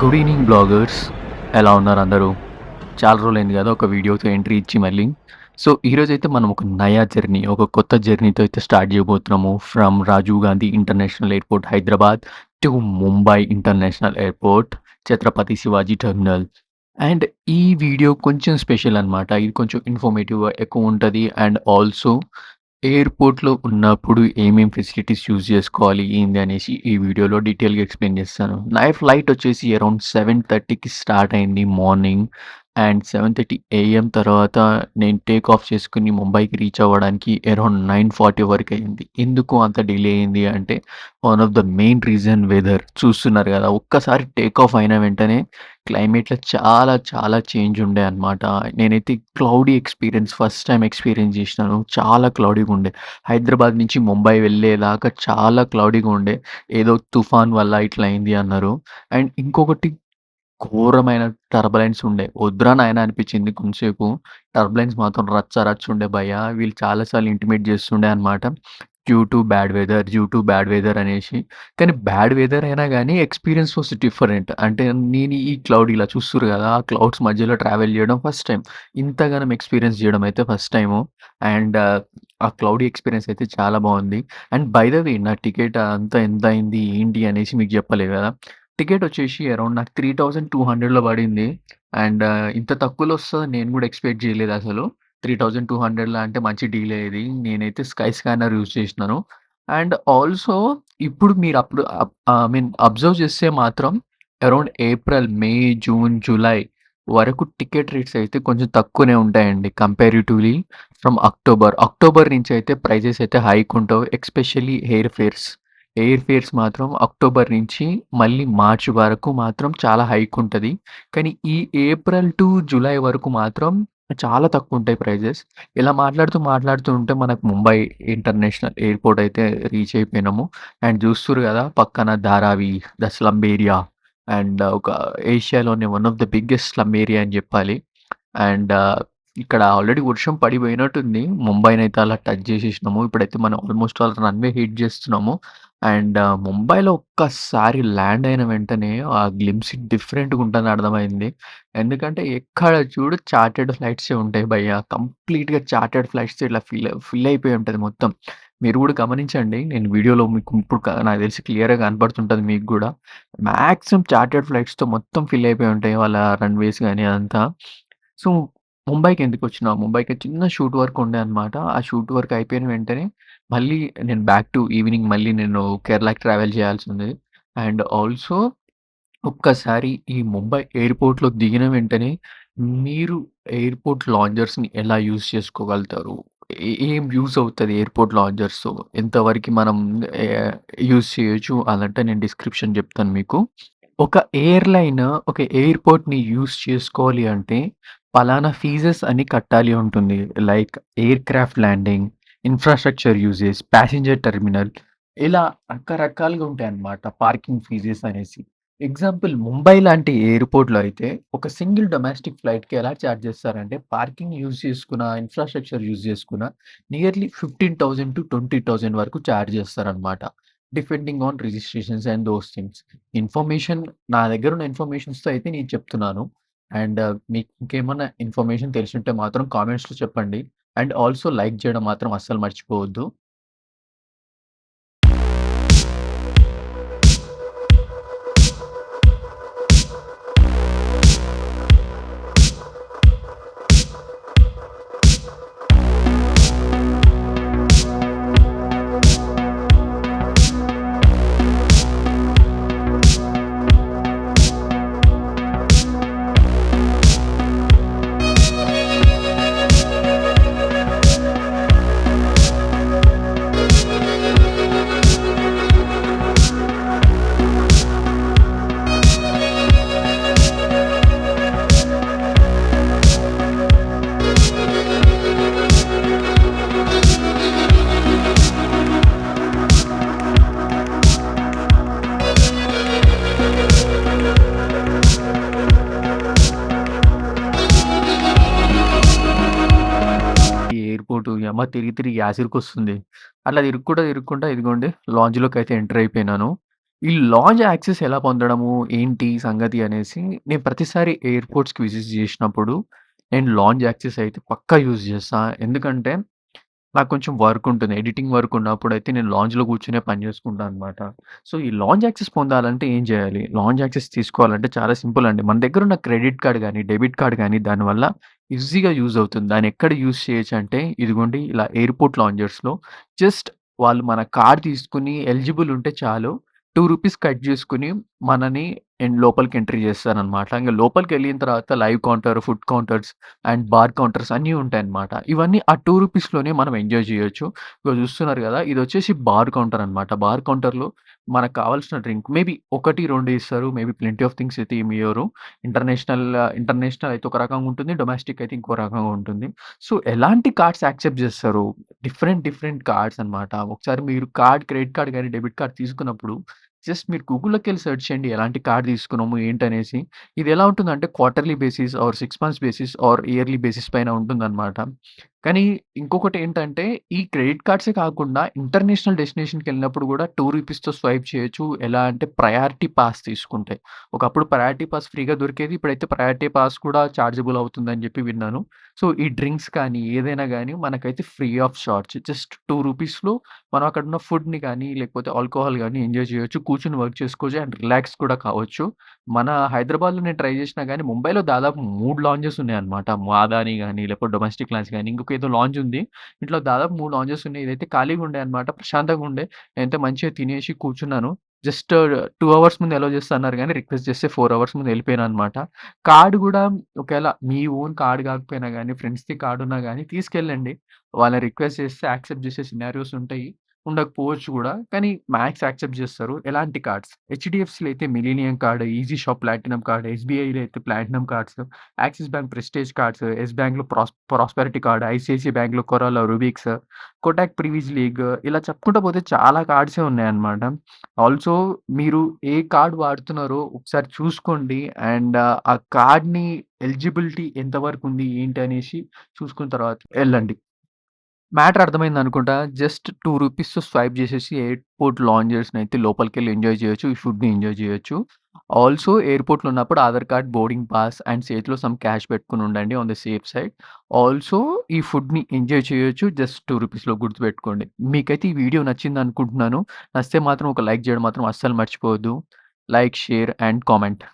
Good evening bloggers ఎలా ఉన్నారు అందరూ? చాలా రోజులైంది కదా ఒక వీడియోతో ఎంట్రీ ఇచ్చి మళ్ళీ. సో ఈరోజు అయితే మనం ఒక నయా జర్నీ ఒక కొత్త జర్నీతో అయితే స్టార్ట్ చేయబోతున్నాము. From Rajiv Gandhi international airport Hyderabad to Mumbai international airport Chhatrapati Shivaji terminal and ఈ వీడియో కొంచెం స్పెషల్ అనమాట ఇది కొంచెం ఇన్ఫర్మేటివ్ ఎక్కువ ఉంటుంది. అండ్ ఆల్సో ఎయిర్పోర్ట్‌లో ఉన్నప్పుడు ఏమేమి ఫెసిలిటీస్ యూజ్ చేసుకోవాలి ఏంది అనేసి ఈ వీడియోలో డీటెయిల్‌గా ఎక్స్‌ప్లెయిన్ చేస్తాను. నా ఫ్లైట్ వచ్చేసి అరౌండ్ 7:30కి స్టార్ట్ అయింది మార్నింగ్. అండ్ 7:30 ఏఎం తర్వాత నేను టేక్ ఆఫ్ చేసుకుని ముంబైకి రీచ్ అవ్వడానికి అరౌండ్ 9:40 వరకు అయింది. ఎందుకు అంత డిలే అయింది అంటే one of the main reason weather చూస్తున్నారు కదా! ఒక్కసారి టేక్ ఆఫ్ అయిన వెంటనే క్లైమేట్‌లో చాలా చాలా చేంజ్ ఉండే అనమాట. నేనైతే cloudy experience first time experience చేసినాను. చాలా క్లౌడీగా ఉండే. హైదరాబాద్ నుంచి ముంబై వెళ్ళేదాకా చాలా క్లౌడీగా ఉండే. ఏదో తుఫాన్ వల్ల ఇట్లా అయింది అన్నారు. అండ్ ఇంకొకటి ఘోరమైన టర్బులెన్స్ ఉండే. వద్దురా నాయనా అనిపించింది కొంతసేపు టర్బులెన్స్ మాత్రం రచ్చ రచ్చ ఉండే భయ్యా! వీళ్ళు చాలాసార్లు ఇంటిమేట్ చేస్తుండే అనమాట. Due to bad weather, due to bad weather అనేసి. కానీ బ్యాడ్ వెదర్ అయినా కానీ ఎక్స్‌పీరియన్స్ వాస్ డిఫరెంట్. అంటే నేను ఈ క్లౌడ్ ఇలా చూస్తురు కదా! ఆ క్లౌడ్స్ మధ్యలో ట్రావెల్ చేయడం ఫస్ట్ టైం ఇంతగనం ఎక్స్‌పీరియన్స్ చేయడం అయితే ఫస్ట్ టైము. అండ్ ఆ క్లౌడీ ఎక్స్‌పీరియన్స్ అయితే చాలా బాగుంది అండ్ బై ద వే నా టికెట్ అంతా ఎంత అయింది ఏంటి అనేసి మీకు చెప్పలేదు కదా! టికెట్ వచ్చేసి అరౌండ్ నాకు 3200లో పడింది. అండ్ ఇంత తక్కువలో వస్తుంది నేను కూడా ఎక్స్‌పెక్ట్ చేయలేదు అసలు. 3200ల అంటే మంచి డీల్ అయ్యేది నేనైతే స్కై స్కానర్ యూజ్ చేసినాను. అండ్ ఆల్సో ఇప్పుడు మీరు అప్పుడు అప్ ఐ మీన్ అబ్జర్వ్ చేస్తే మాత్రం around April, May, June, July వరకు టికెట్ రేట్స్ అయితే కొంచెం తక్కువనే ఉంటాయండి కంపారిటివ్‌లీ ఫ్రమ్ అక్టోబర్. అక్టోబర్ నుంచి అయితే ప్రైజెస్ అయితే హైక్ ఉంటావు. Especially air fares. Air fares మాత్రం అక్టోబర్ నుంచి మళ్ళీ మార్చ్ వరకు మాత్రం చాలా హైక్ ఉంటుంది కానీ ఈ ఏప్రిల్ టు జూలై వరకు మాత్రం చాలా తక్కువ ఉంటాయి ప్రైజెస్. ఇలా మాట్లాడుతూ మాట్లాడుతూ ఉంటే మనకు ముంబై ఇంటర్నేషనల్ ఎయిర్పోర్ట్ అయితే రీచ్ అయిపోయినాము. అండ్ చూస్తుర్రు కదా! పక్కన Dharavi the slum area and ఒక ఏషియాలోనే one of the biggest slum area అని చెప్పాలి. అండ్ ఇక్కడ ఆల్రెడీ వర్షం పడిపోయినట్టుంది. ముంబైనైతే అలా టచ్ చేసేసినాము. ఇప్పుడైతే మనం ఆల్మోస్ట్ ఆల్ రన్‌వే హిట్ చేస్తున్నాము. అండ్ uh, ముంబైలో ఒక్కసారి ల్యాండ్ అయిన వెంటనే ఆ గ్లిమ్స్ డిఫరెంట్‌గా ఉంటుంది అర్థమైంది. ఎందుకంటే ఎక్కడ చూడు చార్టర్డ్ ఫ్లైట్సే ఉంటాయి భయ్య కంప్లీట్‌గా చార్టర్డ్ ఫ్లైట్స్‌తో ఇట్లా ఫిల్ ఫిల్ అయిపోయి ఉంటుంది మొత్తం. మీరు కూడా గమనించండి. నేను వీడియోలో మీకు ఇప్పుడు నాకు తెలిసి క్లియర్‌గా కనపడుతుంటుంది మీకు కూడా మ్యాక్సిమం చార్టర్డ్ ఫ్లైట్స్‌తో మొత్తం ఫిల్ అయిపోయి ఉంటాయి. వాళ్ళ రన్‌వేస్ కానీ అదంతా. సో, ముంబైకి ఎందుకు వచ్చినా ముంబైకి చిన్న షూట్ వర్క్ ఉండే అనమాట. ఆ షూట్ వర్క్ అయిపోయిన వెంటనే మళ్ళీ నేను బ్యాక్ టు ఈవినింగ్ మళ్ళీ నేను కేరళకి ట్రావెల్ చేయాల్సింది. అండ్ ఆల్సో ఒక్కసారి ఈ ముంబై ఎయిర్‌పోర్ట్‌లో దిగిన వెంటనే మీరు ఎయిర్‌పోర్ట్ లాంజర్స్‌ని ఎలా యూజ్ చేసుకోగలుగుతారు? ఏం యూజ్ అవుతుంది ఎయిర్‌పోర్ట్ లాంజర్స్ ఎంతవరకు మనం యూజ్ చేయొచ్చు అదంటే నేను డిస్క్రిప్షన్ చెప్తాను మీకు. ఒక ఎయిర్‌లైన్ ఒక ఎయిర్‌పోర్ట్‌ని యూజ్ చేసుకోవాలి అంటే పలానా ఫీజెస్ అని కట్టాలి ఉంటుంది. Like aircraft landing, infrastructure uses, passenger terminal ఇలా రకరకాలుగా ఉంటాయన్నమాట పార్కింగ్ ఫీజెస్ అనేసి. ఎగ్జాంపుల్ ముంబై లాంటి ఎయిర్‌పోర్ట్‌లో అయితే ఒక సింగిల్ డొమెస్టిక్ ఫ్లైట్‌కి ఎలా చార్జ్ చేస్తారంటే పార్కింగ్ యూజ్ చేసుకున్న, ఇన్‌ఫ్రాస్ట్రక్చర్ యూజ్ చేసుకున్న నియర్లీ 15,000-20,000 వరకు ఛార్జ్ చేస్తారనమాట. Depending on registrations and those things. Information నా దగ్గర ఉన్న ఇన్ఫర్మేషన్స్‌తో అయితే నేను చెప్తున్నాను. అండ్ మీకు ఇంకేమన్నా ఇన్ఫర్మేషన్ తెలిసుంటే మాత్రం కామెంట్స్‌లో చెప్పండి. అండ్ ఆల్సో లైక్ చేయడం మాత్రం అస్సలు మర్చిపోవద్దు. ఈ యమ్మ తిరిగి తిరిగి యాసిరికొస్తుంది. అట్లా ఇరుక్కుంటా ఇరుక్కుంటా ఇదిగోండి లాంజ్లోకి అయితే ఎంటర్ అయిపోయినాను. ఈ లాంజ్ యాక్సెస్ ఎలా పొందడము, ఏంటి సంగతి అనేసి నేను ప్రతిసారి ఎయిర్‌పోర్ట్స్‌కి విజిట్ చేసినప్పుడు నేను లాంజ్ యాక్సెస్ అయితే పక్కా యూజ్ చేస్తాను ఎందుకంటే నాకు కొంచెం వర్క్ ఉంటుంది. ఎడిటింగ్ వర్క్ ఉన్నప్పుడైతే నేను లాంజ్‌లో కూర్చునే పని చేసుకుంటాను అనమాట. సో, ఈ లాంజ్ యాక్సెస్ పొందాలంటే ఏం చేయాలి లాంజ్ యాక్సెస్ తీసుకోవాలంటే చాలా సింపుల్ అండి. మన దగ్గర ఉన్న క్రెడిట్ కార్డ్ గానీ, డెబిట్ కార్డ్ గానీ దానివల్ల ఈజీగా యూజ్ అవుతుంది. దాన్ని ఎక్కడ యూజ్ చేయొచ్చంటే ఇదిగోండి ఇలా ఎయిర్‌పోర్ట్ లాంజర్స్‌లో జస్ట్ వాళ్ళు మన కార్డ్ తీసుకొని ఎలిజిబుల్ ఉంటే చాలు. రూ. 2 కట్ చేసుకుని మనని ఎన్ లోపలికి ఎంట్రీ జేస్తారనమాట. ఇంగ లోపలికెళ్ళిన తర్వాత live counter, food counters and bar counters అన్నీ ఉంటాయన్నమాట. ఇవన్నీ ఆ రూ. 2 లోనే మనం ఎంజాయ్ చేయొచ్చు ఇగో చూస్తున్నారు గదా! ఇదొచ్చేసి బార్ కౌంటర్ అనమాట. బార్ కౌంటర్‌లో మనకు కావాల్సిన డ్రింక్ మేబీ 1, 2 ఇస్తారు. మేబీ ప్లెంటీ ఆఫ్ థింగ్స్ అయితే ఏమి ఇయ్యరు. ఇంటర్నేషనల్ ఇంటర్నేషనల్ అయితే ఒక రకంగా ఉంటుంది. డొమెస్టిక్ అయితే ఇంకో రకంగా ఉంటుంది. సో, ఎలాంటి కార్డ్స్ యాక్సెప్ట్ చేస్తారు డిఫరెంట్ డిఫరెంట్ కార్డ్స్ అనమాట. ఒకసారి మీరు కార్డ్ క్రెడిట్ కార్డ్ కానీ డెబిట్ కార్డ్ తీసుకున్నప్పుడు జస్ట్ మీరు గూగుల్‌లోకెళ్ళి సెర్చ్ చేయండి. ఎలాంటి కార్డ్ తీసుకున్నాము ఏంటనేసి. ఇది ఎలా ఉంటుందంటే quarterly basis or 6 months basis or yearly basis పైన ఉంటుందనమాట. కానీ ఇంకొకటి ఏంటంటే ఈ క్రెడిట్ కార్డ్సే కాకుండా ఇంటర్నేషనల్ డెస్టినేషన్‌కెళ్ళినప్పుడు గూడా రూ. 2తో స్వైప్ చేయొచ్చు. ఎలా అంటే ప్రయారిటీ పాస్ తీసుకుంటే. ఒకప్పుడు ప్రయారిటీ పాస్ ఫ్రీగా దొరికేది. ఇప్పుడైతే ప్రయారిటీ పాస్ కూడా చార్జబుల్ అవుతుందని జెప్పి విన్నాను. సో, ఈ డ్రింక్స్ కానీ, ఏదైనా గానీ మనకైతే free of charge. Just two రూపీస్లో మనం అక్కడున్న ఫుడ్‌ని గానీ, లేకపోతే ఆల్కహాల్ గానీ ఎంజాయ్ చేయొచ్చు కూర్చొని వర్క్ చేసుకోవచ్చు అండ్ రిలాక్స్ కూడా కావచ్చు. మన హైదరాబాద్‌లో నేను ట్రై చేసినా గానీ ముంబైలో దాదాపు 3 లాంజెస్ ఉన్నాయన్నమాట. మాదాని గానీ, లేకపోతే డొమెస్టిక్ లాంజ్ గానీ, ఇంకొక ఏదో లాంజ్ ఉంది. ఇంట్లో దాదాపు మూడు లాంజెస్ ఉన్నాయి. ఇదైతే ఖాళీగా ఉండే అనమాట. ప్రశాంతంగా ఉండే. నేనైతే మంచిగా తినేసి కూర్చున్నాను. జస్ట్ టూ అవర్స్ ముందు అలో చేస్తున్నారు కానీ రిక్వెస్ట్ చేస్తే ఫోర్ అవర్స్ ముందు ఎళ్ళిపోయాననమాట. కార్డ్ కూడా ఒకవేళ మీ ఓన్ కార్డ్ కాకపోయినా కానీ ఫ్రెండ్స్‌ది కార్డు ఉన్నా కానీ తీసుకెళ్ళండి. వాళ్ళని రిక్వెస్ట్ చేస్తే యాక్సెప్ట్ చేసే సినారియోస్ ఉంటాయి. ఉండకపోవచ్చు కూడా కానీ మ్యాక్స్ యాక్సెప్ట్ చేస్తారు ఎలాంటి కార్డ్స్ హెచ్డిఎఫ్సిలో అయితే millennium card, easy shop platinum card, ఎస్‌బీఐలో అయితే platinum cards, Axis bank prestige cards, Yes బ్యాంక్‌లో ప్రాస్ ప్రాస్పెరిటీ కార్డ్, ఐసీఐసీఐ బ్యాంక్‌లో Coral, Rubyx, Kotak privy league ఇలా చెప్పుకుంటూ పోతే చాలా కార్డ్సే ఉన్నాయన్నమాట. ఆల్సో మీరు ఏ కార్డ్ వాడుతున్నారో ఒకసారి చూసుకోండి. అండ్ ఆ కార్డ్‌ని ఎలిజిబిలిటీ ఎంతవరకు ఉంది ఏంటి అనేసి చూసుకున్న తర్వాత వెళ్ళండి మ్యాటర్ అర్థమైందనుకుంటా. జస్ట్ టూ రూపీస్ స్వైప్ చేసేసి ఎయిర్‌పోర్ట్ లాంచర్స్ని అయితే లోపలికి వెళ్ళి ఎంజాయ్ చేయొచ్చు ఈ ఫుడ్‌ని ఎంజాయ్ చేయొచ్చు ఆల్సో ఎయిర్‌పోర్ట్‌లో ఉన్నప్పుడు Aadhaar card, boarding pass and చేతిలో సమ్ క్యాష్ పెట్టుకుని ఉండండి on the safe side. Also ఈ ఫుడ్‌ని ఎంజాయ్ చేయొచ్చు. జస్ట్ టూ రూపీస్లో గుర్తుపెట్టుకోండి. మీకైతే ఈ వీడియో నచ్చింది అనుకుంటున్నాను నచ్చితే మాత్రం ఒక లైక్ చేయడం మాత్రం అస్సలు మర్చిపోవద్దు. Like, share and comment.